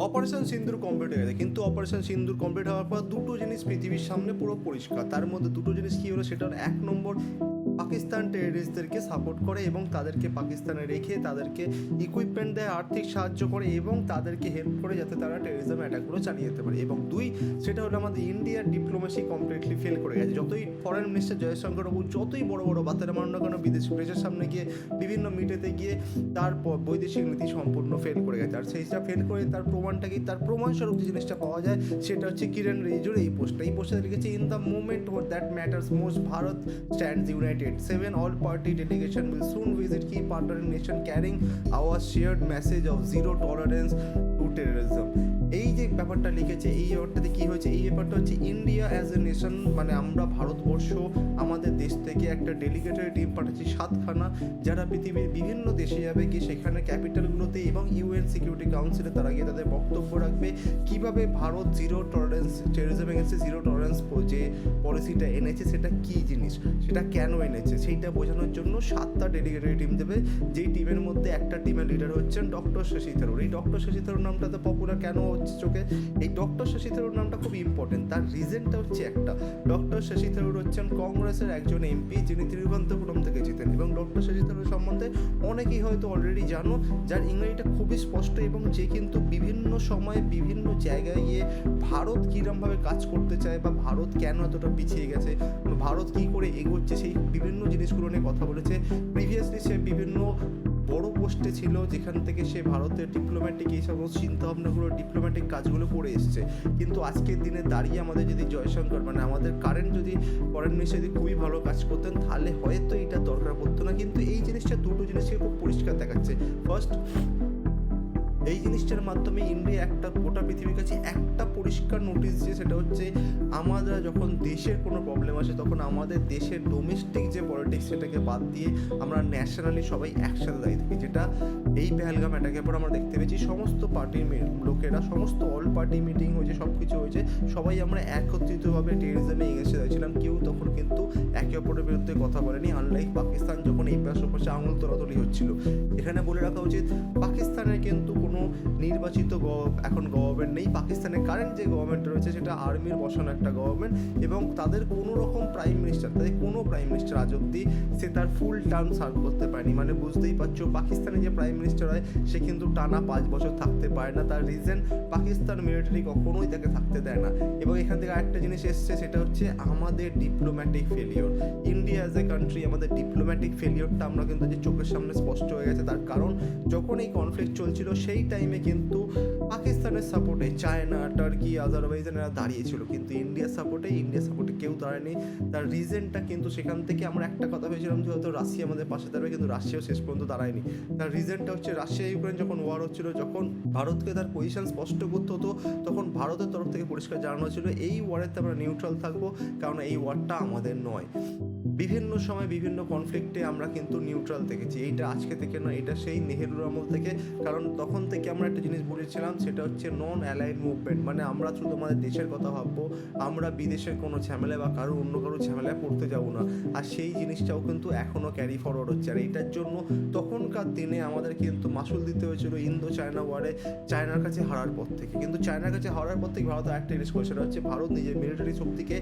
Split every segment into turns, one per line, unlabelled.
Operation সিন্দুর complete হয়ে গেছে। কিন্তু অপারেশন সিন্দুর কমপ্লিট হওয়ার পর দুটো জিনিস পৃথিবীর সামনে পুরো পরিষ্কার। তার মধ্যে দুটো জিনিস কী হলো? সেটা এক নম্বর পাকিস্তান টেররিস্টদেরকে সাপোর্ট করে এবং তাদেরকে পাকিস্তানে রেখে তাদেরকে ইকুইপমেন্ট দেয়, আর্থিক সাহায্য করে এবং তাদেরকে হেল্প করে যাতে তারা টেররিজম অ্যাটাকগুলো চালিয়ে যেতে পারে। এবং দুই, সেটা হলো আমাদের ইন্ডিয়ার ডিপ্লোমেসি কমপ্লিটলি ফেল করে গেছে। যতই ফরেন মিনিস্টার জয়শঙ্কর বাবু যতই বড় বড় বাতের মানো না কেন বিদেশি প্রেসের সামনে গিয়ে বিভিন্ন মিটেতে গিয়ে তার বৈদেশিক নীতি সম্পূর্ণ ফেল করে গেছে। আর সেইটা ফেল করে তার প্রমাণটা কি? তার প্রমাণস্বরূপ যে জিনিসটা পাওয়া যায়, সেটা হচ্ছে কিরণ রিজিজুর এই পোস্টটা এই পোস্টে লিখেছে in the moment that matters most Bharat stands united 7, all party delegation will soon visit key partner nation carrying our shared message of zero tolerance to terrorism. এই যে ব্যাপারটা লিখেছে, এই ব্যাপারটাতে কি হয়েছে, এই ব্যাপারটা হচ্ছে ইন্ডিয়া অ্যাজ এ নেশন মানে আমরা ভারতবর্ষ, আমাদের দেশ থেকে একটা ডেলিগেটেড টিম পাঠাচ্ছি সাতখানা, যারা পৃথিবীর বিভিন্ন দেশে যাবে, গিয়ে সেখানে ক্যাপিটালগুলোতে এবং ইউএন সিকিউরিটি কাউন্সিলে তারা গিয়ে তাদের বক্তব্য রাখবে। কীভাবে Bharat zero tolerance terrorism against zero tolerance যে পলিসিটা এনেছে, সেটা কি জিনিস? সেটা কেন এনেছে? সেইটা বোঝানোর জন্য সাতটা ডেলিগেটেড টিম দেবে। যেই টিমের মধ্যে একটা টিমের লিডার হচ্ছেন ডক্টর শশী থারুর এই ডক্টর শশী থারুর নামটা তো পপুলার কেন হচ্ছে চোখে। এই ডক্টর শশী থারুর নামটা খুব ইম্পর্টেন্ট তার রিজনটা হচ্ছে একটা। ডক্টর শশী থারুর হচ্ছেন কংগ্রেসের একজন এমপি যিনি তিরুবন্তপুরম থেকে জিতেন। এবং ডক্টর শশী থারুর সম্বন্ধে অনেকেই হয়তো অলরেডি জানো, যার ইংরেজিটা খুবই স্পষ্ট এবং যে কিন্তু বিভিন্ন সময়ে বিভিন্ন জায়গায় গিয়ে ভারত কীরমভাবে কাজ করতে চায় বা ভারত কেন এতটা পিছিয়ে গেছে ভারত কী করে এগোচ্ছে, সেই বিভিন্ন জিনিসগুলো নিয়ে কথা বলেছে। প্রিভিয়াসলি সে বিভিন্ন বড় পোস্টে ছিল যেখান থেকে সে ভারতের ডিপ্লোম্যাটিক এই সমস্ত চিন্তাভাবনাগুলো ডিপ্লোম্যাটিক কাজগুলো করে এসছে। কিন্তু আজকের দিনে দাঁড়িয়ে আমাদের যদি জয়শঙ্কর মানে আমাদের কারেন্ট যদি ফরেন মিনিস্টার যদি খুবই ভালো কাজ করতেন, তাহলে হয়তো এটা দরকার পড়তো না। কিন্তু এই জিনিসটা দুটো জিনিসকে খুব পরিষ্কার দেখাচ্ছে। ফার্স্ট এই জিনিসটার মাধ্যমে ইন্ডিয়া একটা গোটা পৃথিবীর কাছে একটা পরিষ্কার নোটিশ দিয়ে সেটা হচ্ছে আমরা যখন দেশের কোনো প্রবলেম আসে, তখন আমাদের দেশের ডোমেস্টিক যে পলিটিক্স সেটাকে বাদ দিয়ে আমরা ন্যাশনালি সবাই একসাথে দাঁড়িয়ে থাকি। যেটা এই পেহেলগাম অ্যাটাকের পর আমরা দেখতে পেয়েছি, সমস্ত পার্টির লোকেরা, সমস্ত অল পার্টি মিটিং হয়েছে সব কিছু হয়েছে, সবাই আমরা একত্রিতভাবে টেরিজমে এগেছে দাঁড়িয়েছিলাম। কেউ তখন কিন্তু একে অপরের বিরুদ্ধে কথা বলেনি আনলাইক পাকিস্তান যখন এই পাশে পাশে আঙুল তোলাতুলি হচ্ছিল। এখানে বলে রাখা উচিত, পাকিস্তানের কিন্তু কোনো নির্বাচিত এখন গভর্নমেন্ট নেই। পাকিস্তানের কারেন্ট যে গভর্নমেন্ট রয়েছে সেটা আর্মির বসানো একটা গভর্নমেন্ট এবং তাদের কোনো রকম প্রাইম মিনিস্টার তাদের কোনো প্রাইম মিনিস্টার আজ অব্দি সে তার ফুল টার্ম সার্ভ করতে পারেনি। মানে বুঝতেই পারছ, পাকিস্তানে যে প্রাইম মিনিস্টার হয়, সে কিন্তু টানা পাঁচ বছর থাকতে পারে না। তার রিজন পাকিস্তান মিলিটারি কখনোই তাকে থাকতে দেয় না। এবং এখান থেকে আরেকটা জিনিস এসছে, সেটা হচ্ছে আমাদের diplomatic failure India as a country আমাদের ডিপ্লোম্যাটিক ফেলিওরটা আমরা কিন্তু যে চোখের সামনে স্পষ্ট হয়ে গেছে। তার কারণ, যখন এই কনফ্লিক্ট চলছিল, সেই টাইমে কিন্তু পাকিস্তানের সাপোর্টে চায়না, টার্কি, আজারবাইজান এরা দাঁড়িয়েছিল কিন্তু ইন্ডিয়ার সাপোর্টে ইন্ডিয়ার সাপোর্টে কেউ দাঁড়ায়নি। তার রিজনটা কিন্তু সেখান থেকে আমরা একটা কথা ভেবেছিলাম যে হয়তো রাশিয়া আমাদের পাশে দাঁড়াবে, কিন্তু রাশিয়াও শেষ পর্যন্ত দাঁড়ায়নি। তার রিজনটা হচ্ছে রাশিয়া ইউক্রেন যখন ওয়ার হচ্ছিল, যখন ভারতকে তার পজিশন স্পষ্ট করতে হতো, তখন ভারতের তরফ থেকে পরিষ্কার জানানো ছিল, এই ওয়ারেতে আমরা নিউট্রাল থাকব, কারণ এই ওয়ারটা আমাদের নয়। বিভিন্ন সময় বিভিন্ন কনফ্লিক্টে আমরা কিন্তু নিউট্রাল দেখেছি এইটা আজকে থেকে নয়, এটা সেই নেহেরুর আমল থেকে। কারণ তখন থেকে আমরা একটা জিনিস বলেছিলাম সেটা হচ্ছে নন অ্যালাইন মুভমেন্ট মানে আমরা শুধু আমাদের দেশের কথা ভাববো, আমরা বিদেশের কোনো ঝামেলা বা কারও অন্য কারও ঝামেলায় পড়তে যাব না। আর সেই জিনিসটাও কিন্তু এখনও ক্যারি ফরওয়ার্ড হচ্ছে। আর এটার জন্য তখনকার দিনে আমাদের কিন্তু মাসুল দিতে হয়েছিল ইন্দো চায়না ওয়ারে চায়নার কাছে হারার পর থেকে। কিন্তু চায়নার কাছে হারার পর থেকে ভারত একটা জিনিস করে সেটা হচ্ছে ভারত নিজের মিলিটারি শক্তিকে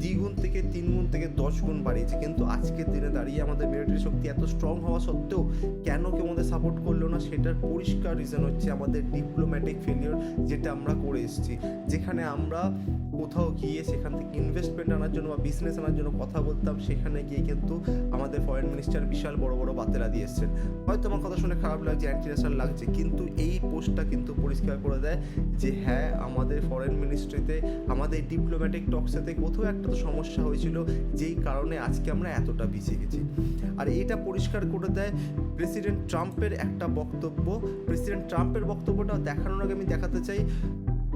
দ্বিগুণ থেকে তিন গুণ থেকে দশ গুণ বাড়িয়েছে। কিন্তু আজকের দিনে দাঁড়িয়ে আমাদের মিলিটারি শক্তি এত স্ট্রং হওয়া সত্ত্বেও কেন কেউ আমাদের সাপোর্ট করল না? সেটার পরিষ্কার রিজন হচ্ছে আমাদের ডিপ্লোম্যাটিক ফেলিওর যেটা আমরা করে এসেছি। যেখানে আমরা কোথাও গিয়ে সেখান থেকে ইনভেস্টমেন্ট আনার জন্য বা বিজনেস আনার জন্য কথা বলতাম, সেখানে গিয়ে কিন্তু আমাদের ফরেন মিনিস্টার বিশাল বড় বড় বাতেলা দিয়ে এসছেন। হয়তো আমার কথা শুনে খারাপ লাগছে অ্যান্টিনেশনাল লাগছে, কিন্তু এই পোস্টটা কিন্তু পরিষ্কার করে দেয় যে হ্যাঁ আমাদের ফরেন মিনিস্ট্রিতে আমাদের ডিপ্লোম্যাটিক টক্সেতে কোথাও একটা তো সমস্যা হয়েছিল, যেই কারণে আজকে আমরা এতটা পিছিয়ে গেছি। আর এটা পরিষ্কার করে দেয় প্রেসিডেন্ট ট্রাম্পের একটা বক্তব্য। প্রেসিডেন্ট ট্রাম্পের বক্তব্যটা দেখানোর আগে আমি দেখাতে চাই,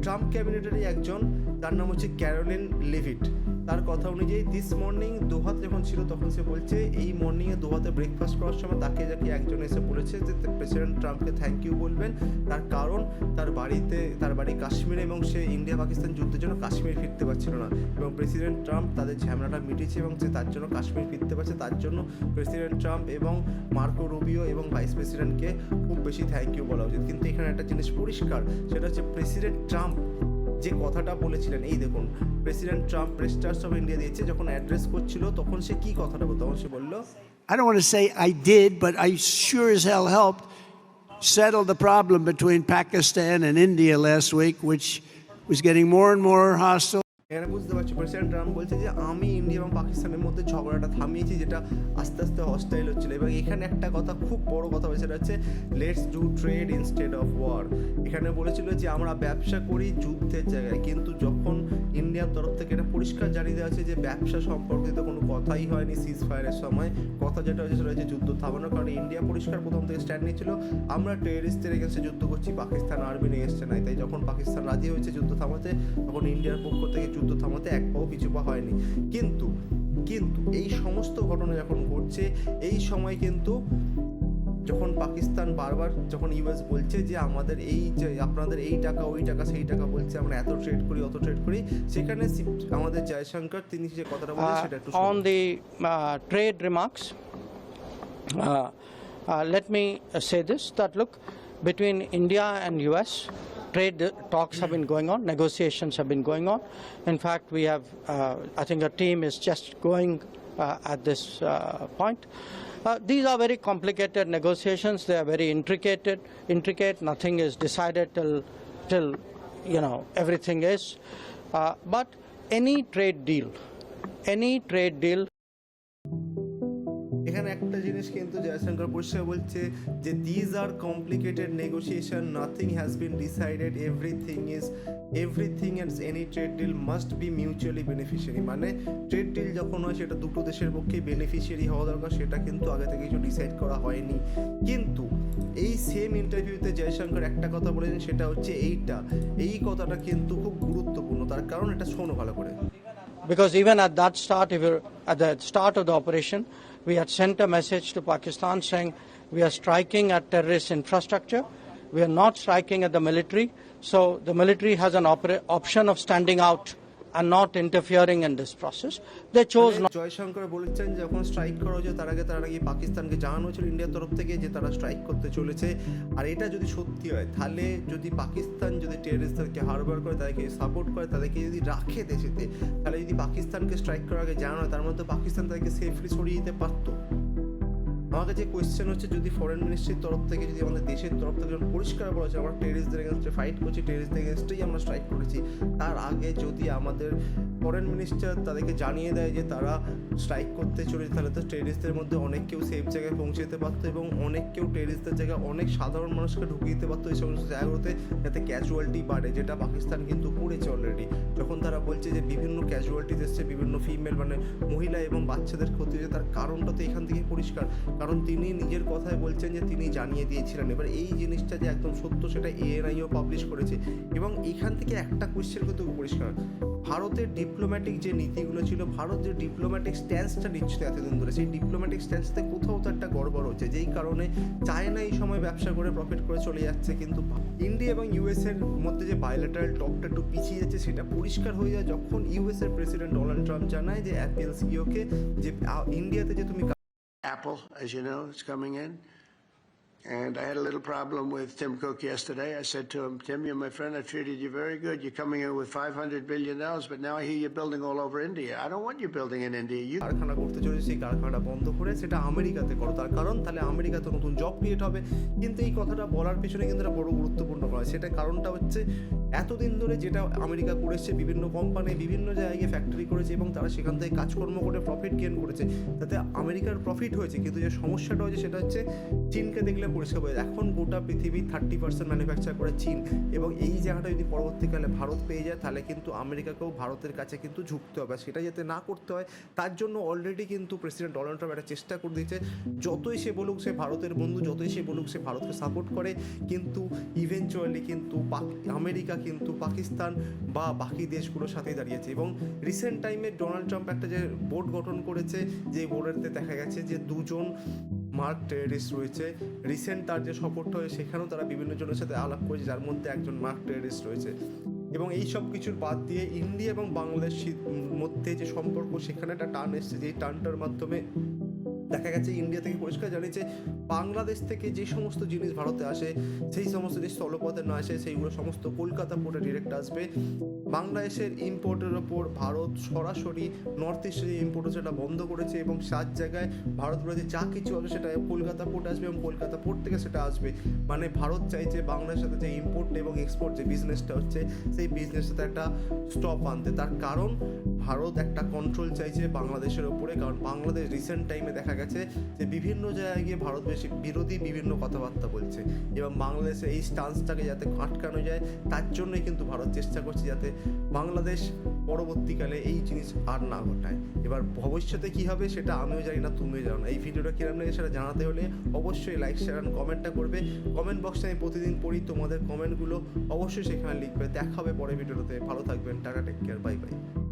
ট্রাম্প ক্যাবিনেটেরই একজন, তার নাম হচ্ছে ক্যারোলিন লেভিট। তার কথা অনুযায়ী দিস মর্নিং দোহাতে যখন ছিল তখন সে বলছে, এই মর্নিংয়ে দোহাতে ব্রেকফাস্ট করার সময় তাকে যাকে একজন এসে বলেছে যে, প্রেসিডেন্ট ট্রাম্পকে থ্যাংক ইউ বলবেন। তার কারণ কাশ্মীরে এবং সে ইন্ডিয়া পাকিস্তান যুদ্ধের জন্য কাশ্মীর ফিরতে পারছিল না এবং প্রেসিডেন্ট ট্রাম্প তাদের ঝামেলাটা মিটিয়েছে এবং সে তার জন্য কাশ্মীর ফিরতে পারছে। তার জন্য প্রেসিডেন্ট ট্রাম্প এবং মার্কো রুবিও এবং ভাইস প্রেসিডেন্টকে খুব বেশি থ্যাংক ইউ বলা উচিত। কিন্তু এখানে একটা জিনিস পরিষ্কার সেটা হচ্ছে প্রেসিডেন্ট ট্রাম্প যে কথাটা বলেছিলেন এই দেখুন প্রেসিডেন্ট ট্রাম্প প্রেস টার্স অফ ইন্ডিয়া দিয়েছে যখন অ্যাড্রেস করছিল তখন সে কি কথাটা বলতো? তখন সে বলল
I don't want to say I did, but I sure as hell helped settle the problem between Pakistan and India last week, which was getting more and more hostile.
এখানে বুঝতে পারছি। প্রেসিডেন্ট ট্রাম্প বলছে যে, আমি India এবং পাকিস্তানের মধ্যে ঝগড়াটা থামিয়েছি, যেটা আস্তে আস্তে হস্টাইল হচ্ছিল। এবং এখানে একটা কথা, খুব বড় কথা বলেছে সেটা হচ্ছে let's do trade instead of war এখানে বলেছিল যে, আমরা ব্যবসা করি যুদ্ধের জায়গায়। কিন্তু যখন ইন্ডিয়ার তরফ থেকে এটা পরিষ্কার জানিয়ে দেওয়া হচ্ছে যে, ব্যবসা সম্পর্কিত কোনো কথাই হয়নি সিজ ফায়ারের সময়। কথা যেটা হয়েছে, সেটা হচ্ছে যুদ্ধ থামানোর কারণে ইন্ডিয়া পরিষ্কার প্রথম থেকে স্ট্যান্ড নিয়েছিল। আমরা টেরিস্টদের এগেনস্টে যুদ্ধ করছি, পাকিস্তান আর্মি এসছে নাই। তাই যখন পাকিস্তান রাজি হয়েছে যুদ্ধ থামাতে, তখন ইন্ডিয়ার পক্ষ থেকে যুদ্ধ থামাতে এক পাও পিছু পা হয়নি। কিন্তু কিন্তু এই সমস্ত ঘটনা যখন ঘটছে এই সময় কিন্তু যখন পাকিস্তান বারবার যখন ইউএস বলছে যে আমাদের এই যে আপনাদের এই টাকা ওই টাকা সেই টাকা বলছে আমরা এত ট্রেড করি অত ট্রেড করি সেখানে আমাদের জয়শঙ্কর তিনি যে কথাটা বলছেন
Uh,
সেটা একটু
remarks, uh, uh, let me uh, say this that look, between India and US, trade talks have been going on, negotiations have been going on. In fact, we have, uh, I think, a team is just going uh, at this uh, point. Uh, these are very complicated negotiations. They are very intricate. Intricate. Nothing is decided till, till you know, everything is. Uh, but any trade deal, any trade deal.
জিনিস কিন্তু জয়শঙ্কর পরিষ্কার বলছে যে these are complicated negotiation nothing has been decided everything is everything and any trade deal must be mutually beneficiary মানে trade deal যখন হয় সেটা দুটো দেশের পক্ষে বেনিফিশিয়ারি হওয়া দরকার সেটা কিন্তু আগে থেকে কিছু ডিসাইড করা হয়নি। কিন্তু এই সেম ইন্টারভিউতে জয়শঙ্কর একটা কথা বলেছেন সেটা হচ্ছে এইটা। এই কথাটা কিন্তু খুব গুরুত্বপূর্ণ। তার কারণ এটা শোনো ভালো করে।
Because even at that start, if you're at start of the operation, we had sent a message to Pakistan saying we are striking at terrorist infrastructure. We are not striking at the military. So the military has an option of standing out not interfering in this process. They chose not.
Jaishankar বলেছেন যখন strike করা হয়েছে, তার আগে তার আগে পাকিস্তানকে জানানো হয়েছিল ইন্ডিয়ার তরফ থেকে যে তারা স্ট্রাইক করতে চলেছে আর এটা যদি সত্যি হয়, তাহলে যদি পাকিস্তান যদি টেররিস্টদেরকে হারবার করে, তাদেরকে সাপোর্ট করে, তাদেরকে যদি রাখে দেশেতে, তাহলে যদি পাকিস্তানকে স্ট্রাইক করার আগে জানানো হয়, তার মধ্যে পাকিস্তান তাদেরকে সেফলি সরিয়ে দিতে পারতো আমার কাছে কোয়েশ্চেন হচ্ছে, যদি ফরেন মিনিস্ট্রির তরফ থেকে, যদি আমাদের দেশের তরফ থেকে যখন পরিষ্কার বলা হচ্ছে আমরা টেরিস্টদের এগেনস্টে ফাইট করছি টেরিস্টদের এগেনস্টেই আমরা স্ট্রাইক করেছি, তার আগে যদি আমাদের ফরেন মিনিস্টার তাদেরকে জানিয়ে দেয় যে তারা স্ট্রাইক করতে চলেছে, তাহলে তো টেরিস্টদের মধ্যে অনেক কেউ সেফ জায়গায় পৌঁছে যেতে পারতো এবং অনেক কেউ টেরিস্টদের জায়গায় অনেক সাধারণ মানুষকে ঢুকিয়ে দিতে পারতো এই সমস্ত জায়গাগুলোতে, যাতে ক্যাজুয়ালিটি বাড়ে, যেটা পাকিস্তান কিন্তু করেছে অলরেডি যখন তারা বলছে যে বিভিন্ন ক্যাজুয়ালিটিস এসছে, বিভিন্ন ফিমেল মানে মহিলা এবং বাচ্চাদের ক্ষতি হয়েছে, তার কারণটা তো এখান থেকে পরিষ্কার। কারণ তিনি নিজের কথায় বলছেন যে তিনি জানিয়ে দিয়েছিলেন। এবার এই জিনিসটা যে একদম সত্য সেটা এএনআইও পাবলিশ করেছে এবং এখান থেকে একটা কোয়েশ্চেন কিন্তু পরিষ্কার। ভারতের ডিপ্লোম্যাটিক যে নীতিগুলো ছিল, ভারত যে ডিপ্লোম্যাটিক স্ট্যান্সটা নিচ্ছিল এতদিন ধরে, সেই ডিপ্লোম্যাটিক স্ট্যান্সতে কোথাও তো একটা গড়বড় হচ্ছে। যেই কারণে চায়না এই সময় ব্যবসা করে প্রফিট করে চলে যাচ্ছে, কিন্তু ইন্ডিয়া এবং ইউএস এর মধ্যে যে বায়োলেটারাল টকটা একটু পিছিয়ে যাচ্ছে, সেটা পরিষ্কার হয়ে যায় যখন ইউএস এর প্রেসিডেন্ট ডোনাল্ড ট্রাম্প জানায় যে অ্যাপেল সিওকে যে ইন্ডিয়াতে যে তুমি
Apple, as you know, is coming in. And I had a little problem with Tim Cook yesterday. I said to him, Tim, you're my friend. I treated you very good. You're coming in with $500 billion, but now I hear you're building all over India. I don't want you building in India. You
কারখানা করতে চলেছে সেই কারখানাটা বন্ধ করে সেটা আমেরিকাতে করো তার কারণ তাহলে আমেরিকাতে নতুন জব ক্রিয়েট হবে কিন্তু এই কথাটা বলার পিছনে কিন্তু একটা বড় গুরুত্বপূর্ণ নয় সেটা কারণটা হচ্ছে এতদিন ধরে যেটা আমেরিকা করেছে, বিভিন্ন কোম্পানি বিভিন্ন জায়গায় ফ্যাক্টরি করেছে এবং তারা সেখান থেকে কাজকর্ম করে প্রফিট গেন করেছে, তাতে আমেরিকার প্রফিট হয়েছে। কিন্তু যে সমস্যাটা হয়েছে সেটা হচ্ছে চীনকে দেখলে পরিষ্কার যায়। এখন গোটা পৃথিবী থার্টি পার্সেন্ট ম্যানুফ্যাকচার করে চীন এবং এই জায়গাটা যদি পরবর্তীকালে ভারত পেয়ে যায়, তাহলে কিন্তু আমেরিকাকেও ভারতের কাছে কিন্তু ঝুঁকতে হবে। সেটা যাতে না করতে হয়, তার জন্য অলরেডি কিন্তু প্রেসিডেন্ট ডোনাল্ড ট্রাম্প একটা চেষ্টা করে দিয়েছে। যতই সে বলুক সে ভারতের বন্ধু, যতই সে বলুক সে ভারতকে সাপোর্ট করে, কিন্তু ইভেনচুয়ালি কিন্তু আমেরিকা কিন্তু পাকিস্তান বা বাকি দেশগুলোর সাথেই দাঁড়িয়েছে। এবং রিসেন্ট টাইমে ডোনাল্ড ট্রাম্প একটা যে বোর্ড গঠন করেছে যে বোর্ডেতে দেখা গেছে যে দুজন মার্ক টেরিস্ট রয়েছে। রিসেন্ট তার যে সফরটা হয়ে, সেখানেও তারা বিভিন্ন জনের সাথে আলাপ করেছে, যার মধ্যে একজন মার্ক টেরিস্ট রয়েছে। এবং এই সব কিছুর বাদ দিয়ে ইন্ডিয়া এবং বাংলাদেশ মধ্যে যে সম্পর্ক, সেখানে একটা টান এসছে। যেই টানটার মাধ্যমে দেখা গেছে ইন্ডিয়া থেকে পরিষ্কার জানিয়েছে, বাংলাদেশ থেকে যে সমস্ত জিনিস ভারতে আসে, সেই সমস্ত জিনিস স্থলপথে না আসে সেইগুলো সমস্ত কলকাতা পোর্টে ডিরেক্ট আসবে। বাংলাদেশের ইম্পোর্টের ওপর ভারত সরাসরি নর্থ ইস্টে যে সেটা বন্ধ করেছে এবং সাত জায়গায় ভারত বলেছে যা কিছু হবে সেটা কলকাতা পোর্ট আসবে এবং কলকাতা পোর্ট থেকে সেটা আসবে। মানে ভারত চাইছে বাংলাদেশের সাথে যে ইম্পোর্ট এবং এক্সপোর্ট যে বিজনেসটা হচ্ছে, সেই বিজনেসটাতে একটা স্টপ আনতে। তার কারণ ভারত একটা কন্ট্রোল চাইছে বাংলাদেশের ওপরে, কারণ বাংলাদেশ রিসেন্ট টাইমে দেখা গেছে যে বিভিন্ন জায়গায় গিয়ে ভারত বেশি বিরোধী বিভিন্ন কথাবার্তা বলছে। এবং বাংলাদেশে এই স্টান্সটাকে যাতে আটকানো যায়, তার জন্যই কিন্তু ভারত চেষ্টা করছে যাতে বাংলাদেশ পরবর্তীকালে এই জিনিস আর না ঘটায়। এবার ভবিষ্যতে কি হবে সেটা আমিও জানি না, তুমিও জানো না। এই ভিডিওটা কিরম লাগে সেটা জানাতে হলে অবশ্যই লাইক শেয়ার অ্যান্ড কমেন্টটা করবে। কমেন্ট বক্সে আমি প্রতিদিন পড়ি, তোমাদের কমেন্টগুলো অবশ্যই সেখানে লিখবে। দেখা হবে পরে ভিডিওটাতে ভালো থাকবেন, tata take care bye bye